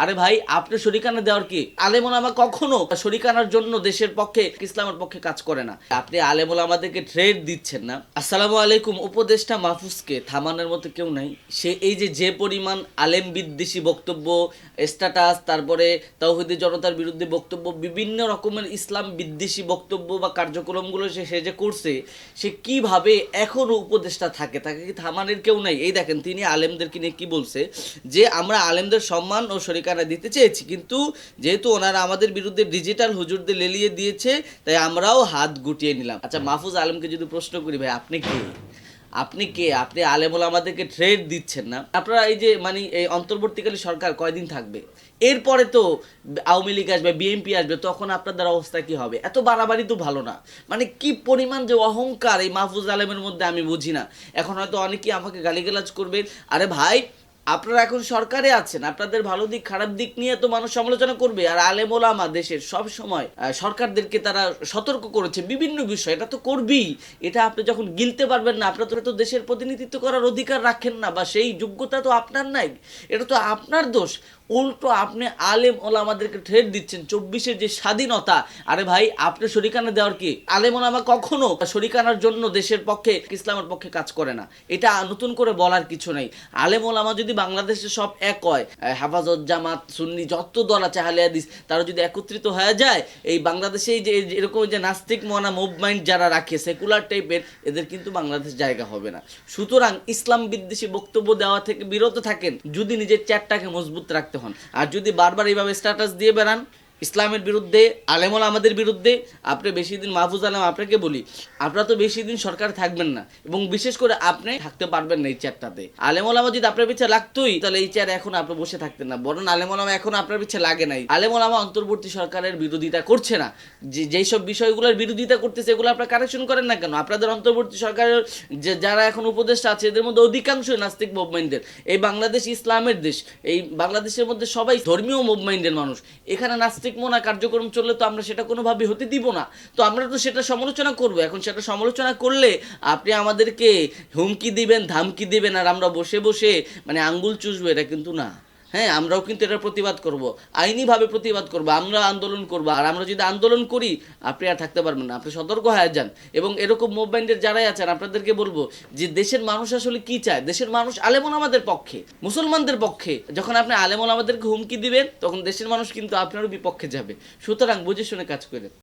আরে ভাই, আপনি শরিকানা দেওয়ার কি? আলেমুল আমা কখনো শরিকানার জন্য দেশের পক্ষে, ইসলামের পক্ষে কাজ করে না। আপনি আলেমুল আমাদেরকে ট্রেড দিচ্ছেন না। আসসালামু আলাইকুম, উপদেষ্টা মাহফুজকে থামানোর মতো কেউ নাই। সে এই যে যে পরিমাণ আলেম বিদ্বেষী বক্তব্য স্ট্যাটাস তারপরে তৌহিদি জনতার বিরুদ্ধে বক্তব্য, বিভিন্ন রকমের ইসলাম বিদ্বেষী বক্তব্য বা কার্যক্রমগুলো সে সে যে করছে, সে কীভাবে এখনও উপদেষ্টা থাকে? তাকে কি থামানোর কেউ নাই? এই দেখেন, তিনি আলেমদেরকে নিয়ে কি বলছে? যে আমরা আলেমদের সম্মান ও শরিকানা দিতে চেয়েছি। কিন্তু যেহেতু ওনারা আমাদের বিরুদ্ধে ডিজিটাল হুজুরদের লেলিয়ে দিয়েছে তাই আমরাও হাত গুটিয়ে নিলাম। আচ্ছা মাহফুজ আলমকে যদি প্রশ্ন করি ভাই আপনি কে? আপনি কে? আপনি আলেমুল আমাদেরকে ট্রেড দিচ্ছেন না? আপনারা এই যে মানে এই অন্তর্বর্তীকালী সরকার কয়দিন থাকবে? এরপরে তো আওয়ামী লীগ আসবে বিএনপি আসবে তখন আপনাদের অবস্থা কি হবে? এত বাড়াবাড়ি তো ভালো না। মানে কি পরিমাণ যে অহংকার এই মাহফুজ আলমের মধ্যে আমি বুঝি না। এখন হয়তো অনেকেই আমাকে গালিগালাজ করবে আরে ভাই আপনারা এখন সরকারে আছেন, আপনাদের ভালো দিক, খারাপ দিক নিয়ে তো মানুষ সমালোচনা করবে। আর আলেমোলামা দেশের সব সময় সরকারদেরকে তারা সতর্ক করেছে বিভিন্ন বিষয়। এটা তো করবেই। এটা আপনি যখন গিলতে পারবেন না আপনার তো দেশের প্রতিনিধিত্ব করার অধিকার রাখেন না, বা সেই যোগ্যতা তো আপনার নাই। এটা তো আপনার দোষ। উল্টো আপনি আলেম ওলামাদেরকে ঠেট দিচ্ছেন। চব্বিশের যে স্বাধীনতা, আরে ভাই, আপনি শরিকানা দেওয়ার কি? আলেম ওলামা কখনো শরিকানার জন্য দেশের পক্ষে, ইসলামের পক্ষে কাজ করে না। এটা নতুন করে বলার কিছু নেই। আলেম ওলামা যদি বাংলাদেশে সব এক হয় হেফাজত, জামাত, সুন্নি, যত দল আছে, আহলে হাদিস, তারা যদি একত্রিত হয়ে যায়, এই বাংলাদেশে যে যে, এরকম যে নাস্তিক মনা মুভমেন্ট যারা রাখে সেকুলার টাইপের এদের কিন্তু বাংলাদেশ জায়গা হবে না। সুতরাং ইসলাম বিদ্বেষী বক্তব্য দেওয়া থেকে বিরত থাকেন। যদি নিজের চ্যাটটাকে মজবুত রাখতে হন আর যদি বারবার এইভাবে স্ট্যাটাস দিয়ে বেড়ান ইসলামের বিরুদ্ধে, আলেমল আমাদের বিরুদ্ধে, আপনি বেশি দিন মাহফুজ আলম, আপনাকে বলি, আপনারা তো বেশি দিন সরকার থাকবেন না। এবং বিশেষ করে আপনি থাকতে পারবেন না এই চেয়ারটাতে আলেমল আমা যদি আপনার পিছিয়ে লাগতোই, তাহলে এই চেয়ার এখন আপনি বসে থাকতেন না। বরং আলেমল আমা এখন আপনার পিছিয়ে লাগে নাই। আলেমল আমা অন্তর্বর্তী সরকারের বিরোধিতা করছে না। যে যেই সব বিষয়গুলোর বিরোধিতা করতেছে, এগুলো আপনারা কারেকশন করেন না কেন? আপনাদের অন্তর্বর্তী সরকারের যে যারা এখন উপদেষ্টা আছে, এদের মধ্যে অধিকাংশই নাস্তিক মুভমেন্টের এই বাংলাদেশ ইসলামের দেশ। এই বাংলাদেশের মধ্যে সবাই ধর্মীয় মুভমেন্টের মানুষ। এখানে নাস্তিক মোনা কার্যক্রম চললে তো আমরা সেটা কোনোভাবে হতে দিব না। তো আমরা তো সেটা সমালোচনা করব। এখন সেটা সমালোচনা করলে আপনি আমাদেরকে হুমকি দিবেন, ধামকি দিবেন, আর আমরা বসে বসে মানে আঙ্গুল চুষবো, এটা কিন্তু না। হ্যাঁ আমরাও কিন্তু এটার প্রতিবাদ করব। আইনিভাবে প্রতিবাদ করব। আমরা আন্দোলন করব। আর আমরা যদি আন্দোলন করি, আপনি আর থাকতে পারবেন না। আপনি সতর্ক হয়ে যান। এবং এরকম মুভমেন্টের যারাই আছেন, আপনাদেরকে বলব যে, দেশের মানুষ আসলে কি চায়? দেশের মানুষ আলেমন আমাদের পক্ষে। মুসলমানদের পক্ষে। যখন আপনি আলেমন আমাদেরকে হুমকি দিবেন, তখন দেশের মানুষ কিন্তু আপনারও বিপক্ষে যাবে। সুতরাং বুঝে শুনে কাজ করেন।